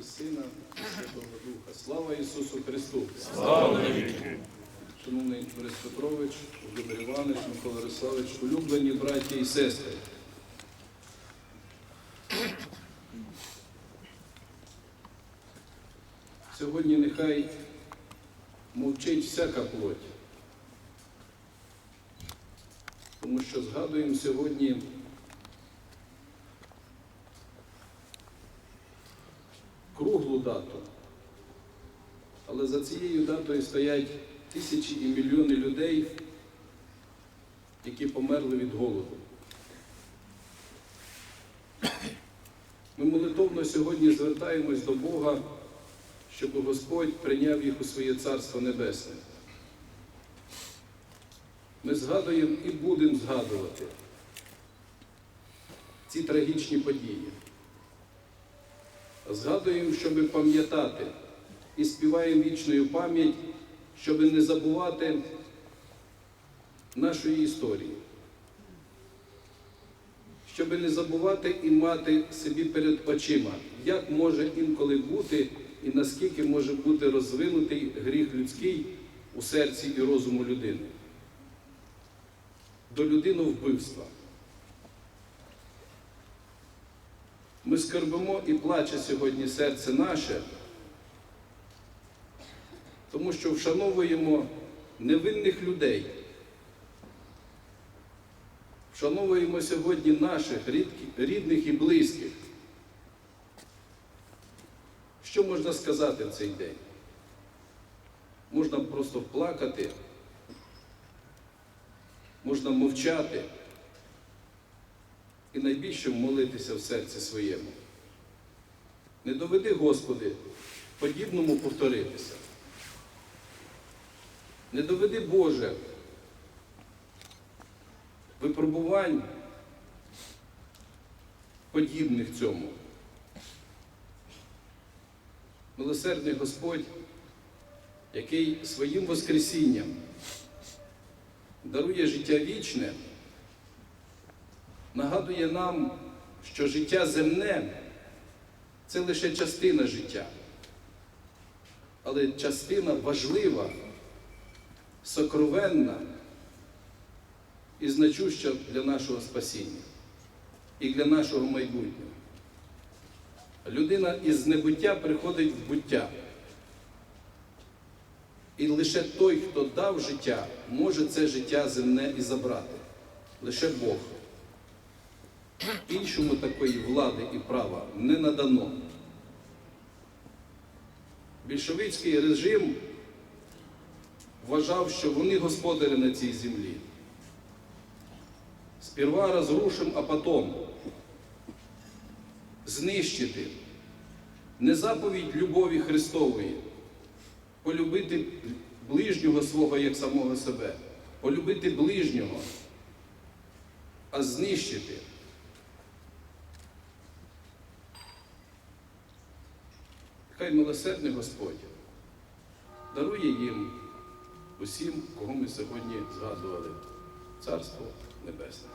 і Сина, і Святого Духа. Слава Ісусу Христу! Слава навіки! Шановний Борис Петрович, Володимир Іванович, Микола Ярославович, улюблені браті і сестри. Сьогодні нехай мовчить всяка плоть. Тому що згадуємо сьогодні круглу дату. Але за цією датою стоять тисячі і мільйони людей, які померли від голоду. Ми молитовно сьогодні звертаємось до Бога, щоб Господь прийняв їх у своє Царство Небесне. Ми згадуємо і будемо згадувати ці трагічні події. Згадуємо, щоб пам'ятати і співаємо вічною пам'ять, щоб не забувати нашої історії, щоб не забувати і мати собі перед очима, як може інколи бути і наскільки може бути розвинутий гріх людський у серці і розуму людини. До людиновбивства. Ми скорбимо і плаче сьогодні серце наше, тому що вшановуємо невинних людей. Вшановуємо сьогодні наших рідних і близьких. Що можна сказати в цей день? Можна просто плакати, можна мовчати і найбільше молитися в серці своєму. Не доведи, Господи, подібному повторитися. Не доведи Боже випробувань подібних цьому. Милосердний Господь, який своїм Воскресінням дарує життя вічне, нагадує нам, що життя земне це лише частина життя, але частина важлива, сокровенна і значуща для нашого спасіння і для нашого майбутнього. Людина із небуття приходить в буття. І лише той, хто дав життя, може це життя земне і забрати. Лише Бог. Іншому такої влади і права не надано. Більшовицький режим вважав, що вони господарі на цій землі. Сперва розрушим, а потом знищити не заповідь любові Христової, полюбити ближнього свого як самого себе, полюбити ближнього, а знищити. Хай милосердний Господь дарує їм усім, кого ми сьогодні згадували. Царство Небесне.